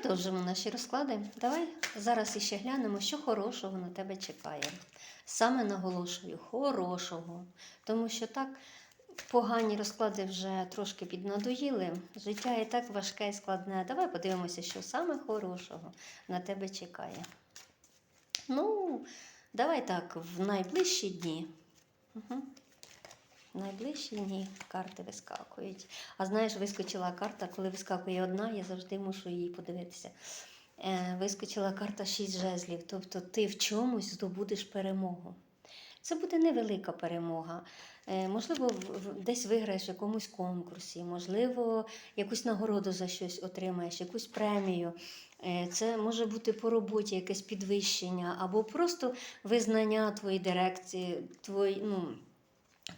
Продовжимо наші розклади. Давай зараз іще глянемо, що хорошого на тебе чекає. Саме наголошую, хорошого. Тому що так погані розклади вже трошки піднадоїли. Життя і так важке і складне. Давай подивимося, що саме хорошого на тебе чекає. Ну, давай так, в найближчі дні. Угу. Найближчі дні карти вискакують. А знаєш, вискочила карта, коли вискакує одна, я завжди мушу її подивитися. Е, вискочила карта шість жезлів, тобто ти в чомусь здобудеш перемогу. Це буде невелика перемога. Е, можливо, десь виграєш в якомусь конкурсі, можливо, якусь нагороду за щось отримаєш, якусь премію. Е, Це може бути по роботі якесь підвищення, або просто визнання твоєї дирекції, твої, ну,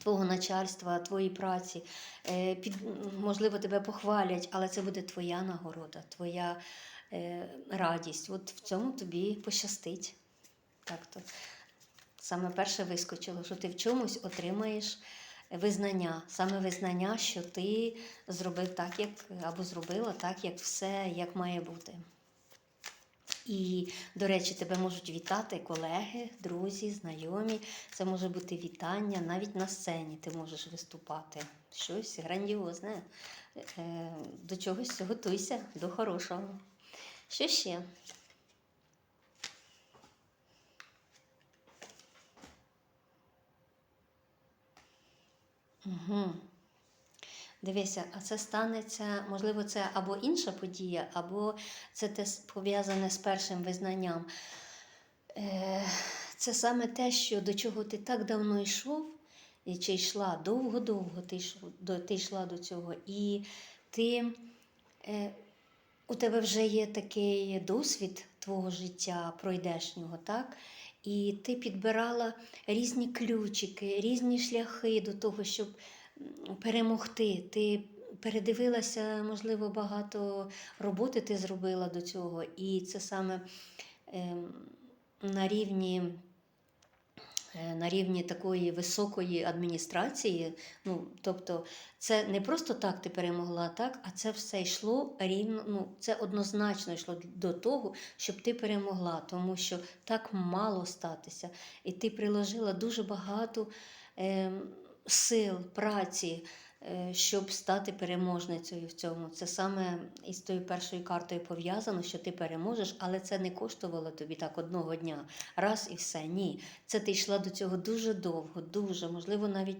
твого начальства, твоїй праці. Е, Під, можливо, тебе похвалять, але це буде твоя нагорода, твоя е, радість. От в цьому тобі пощастить. Так то. Саме перше вискочило, що ти в чомусь отримаєш визнання, саме визнання, що ти зробив так, як або зробила так, як все як має бути. І, до речі, тебе можуть вітати колеги, друзі, знайомі. Це може бути вітання, навіть на сцені ти можеш виступати. Щось грандіозне. Е, До чогось готуйся, до хорошого. Що ще? Угу. Дивися, а це станеться, можливо, це або інша подія, або це те пов'язане з першим визнанням. Е, Це саме те, що до чого ти так давно йшов, і чи йшла довго-довго, ти, йшов, до, ти йшла до цього, і ти, е, у тебе вже є такий досвід твого життя пройдешнього, так? І ти підбирала різні ключики, різні шляхи до того, щоб перемогти. Ти передивилася, можливо, багато роботи ти зробила до цього, і це саме ем, на рівні. е, На рівні такої високої адміністрації, ну тобто, це не просто так ти перемогла, так, а це все йшло рівно. Ну, це однозначно йшло до того, щоб ти перемогла, тому що так мало статися. І ти приложила дуже багато е, сил, праці, е, щоб стати переможницею в цьому. Це саме із тою першою картою пов'язано, що ти переможеш, але це не коштувало тобі так одного дня, раз і все. Ні. Це ти йшла до цього дуже довго, дуже, можливо, навіть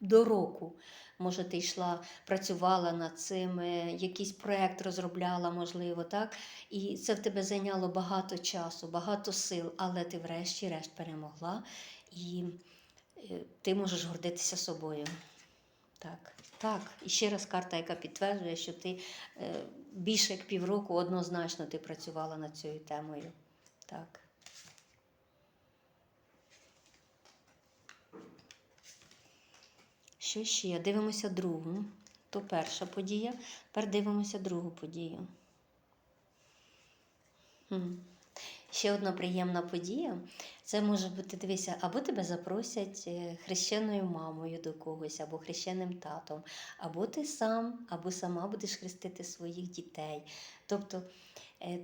до року. Може, ти йшла, працювала над цим, е, якийсь проєкт розробляла, можливо, так? І це в тебе зайняло багато часу, багато сил, але ти врешті-решт перемогла, і ти можеш гордитися собою. Так, так. І ще раз карта, яка підтверджує, що ти е, більше як півроку однозначно ти працювала над цією темою. Так. Що ще? Дивимося другу. То перша подія. Тепер дивимося другу подію. Хм. Ще одна приємна подія. Це може бути, дивися, або тебе запросять е, хрещеною мамою до когось, або хрещеним татом, або ти сам, або сама будеш хрестити своїх дітей. Тобто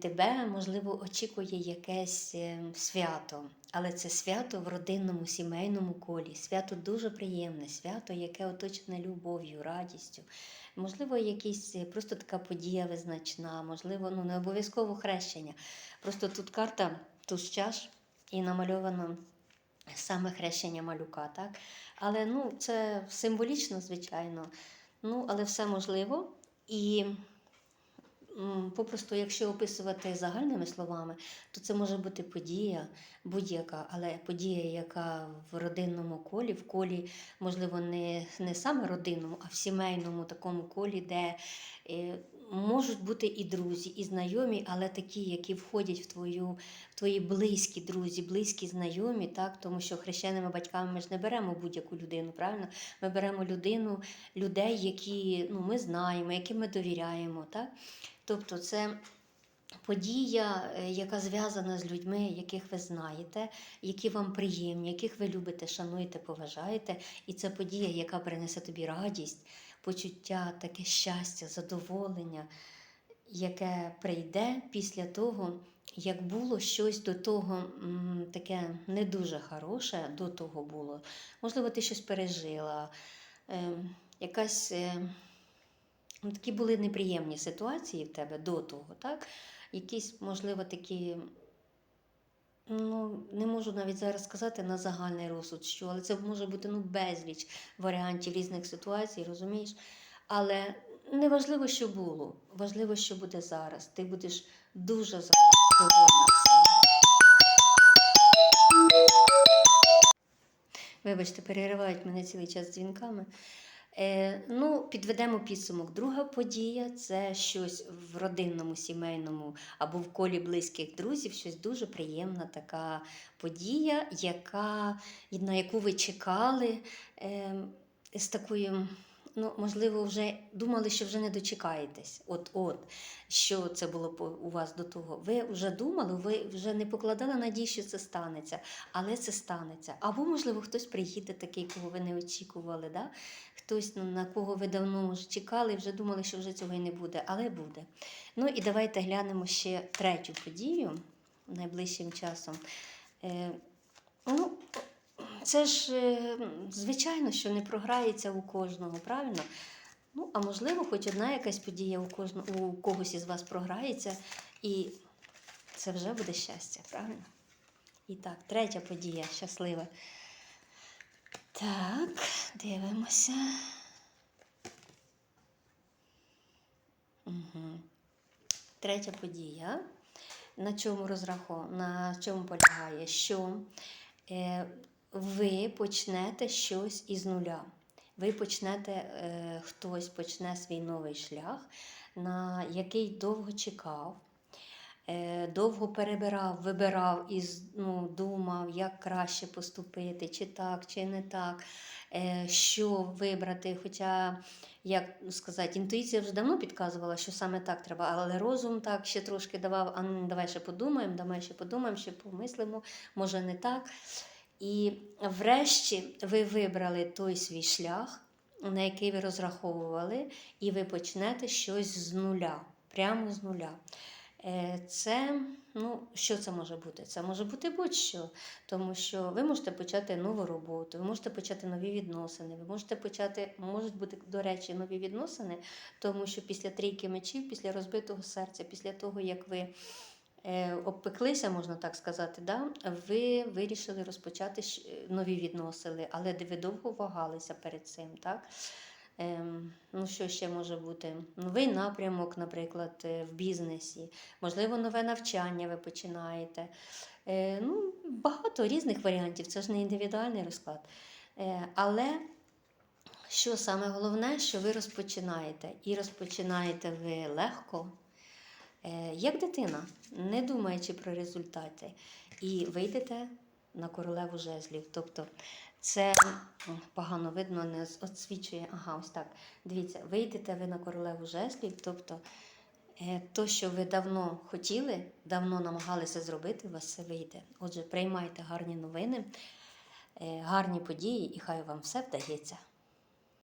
тебе, можливо, очікує якесь е, свято, але це свято в родинному, сімейному колі. Свято дуже приємне, свято, яке оточене любов'ю, радістю. Можливо, якась е, просто така подія визначна, можливо, ну не обов'язково хрещення. Просто тут карта туз чаш і намальовано саме хрещення малюка, так? Але ну, це символічно, звичайно. Ну, але все можливо. І попросту, якщо описувати загальними словами, то це може бути подія будь-яка, але подія, яка в родинному колі, в колі, можливо, не, не саме родинному, а в сімейному такому колі, де е, можуть бути і друзі, і знайомі, але такі, які входять в твою в твої близькі друзі, близькі знайомі, так тому що хрещеними батьками ми ж не беремо будь-яку людину, правильно? Ми беремо людину, людей, які ну, ми знаємо, яким ми довіряємо. Так? Тобто це подія, е, яка зв'язана з людьми, яких ви знаєте, які вам приємні, яких ви любите, шануєте, поважаєте. І це подія, яка принесе тобі радість, почуття, таке щастя, задоволення. яке прийде після того, як було щось до того таке не дуже хороше, до того було. Можливо, ти щось пережила, е, якась. Ну, такі були неприємні ситуації в тебе до того, так? Якісь, можливо, такі. Ну, не можу навіть зараз сказати на загальний розсуд, що, але це може бути ну, безліч варіантів різних ситуацій, розумієш? Але не важливо, що було, важливо, що буде зараз. Ти будеш дуже задовольна. цим. Вибачте, переривають мене цілий час дзвінками. Е, ну, підведемо підсумок. Друга подія це щось в родинному, сімейному або в колі близьких друзів, щось дуже приємна така подія, яка, на яку ви чекали е, з такою. Ну, можливо, вже думали, що вже не дочекаєтесь. От-от, що це було у вас до того. Ви вже думали, ви вже не покладали надій, що це станеться, але це станеться. Або, можливо, хтось приїде такий, кого ви не очікували. Да? Хтось ну, на кого ви давно може чекали, вже думали, що вже цього і не буде, але буде. Ну і давайте глянемо ще третю подію найближчим часом. Е, ну, це ж, е, звичайно, що не програється у кожного, правильно? Ну, а можливо, хоч одна якась подія у, кожного, у когось із вас програється, і це вже буде щастя, правильно? І так, третя подія щаслива. Так, дивимося. Угу. Третя подія. На чому розраховано, на чому полягає, що е, ви почнете щось із нуля. Ви почнете, е, хтось почне свій новий шлях, на який довго чекав, е, довго перебирав, вибирав і ну, думав, як краще поступити, чи так, чи не так, е, що вибрати. Хоча, як сказати, інтуїція вже давно підказувала, що саме так треба, але розум так ще трошки давав, а ну давай ще подумаємо, давай ще подумаємо, ще помислимо, може не так. І врешті ви вибрали той свій шлях, на який ви розраховували, і ви почнете щось з нуля, прямо з нуля. Е, Це, ну, що це може бути? Це може бути будь-що, тому що ви можете почати нову роботу, ви можете почати нові відносини, ви можете почати, можуть бути, до речі, нові відносини, тому що після трійки мечів, після розбитого серця, після того, як ви обпеклися, можна так сказати, да? ви вирішили розпочати нові відносини, але ви довго вагалися перед цим. Так? Ем, ну, що ще може бути? Новий напрямок, наприклад, е, в бізнесі, можливо, нове навчання ви починаєте. Е, ну, багато різних варіантів, це ж не індивідуальний розклад. Е, але що саме головне, що ви розпочинаєте. І розпочинаєте ви легко, е, як дитина, не думаючи про результати, і вийдете на королеву жезлів. Тобто це погано видно, не освічує. Ага, ось так. Дивіться, вийдете ви на королеву жезлів, тобто е, то, що ви давно хотіли, давно намагалися зробити, у вас все вийде. Отже, приймайте гарні новини, е, гарні події, і хай вам все вдається.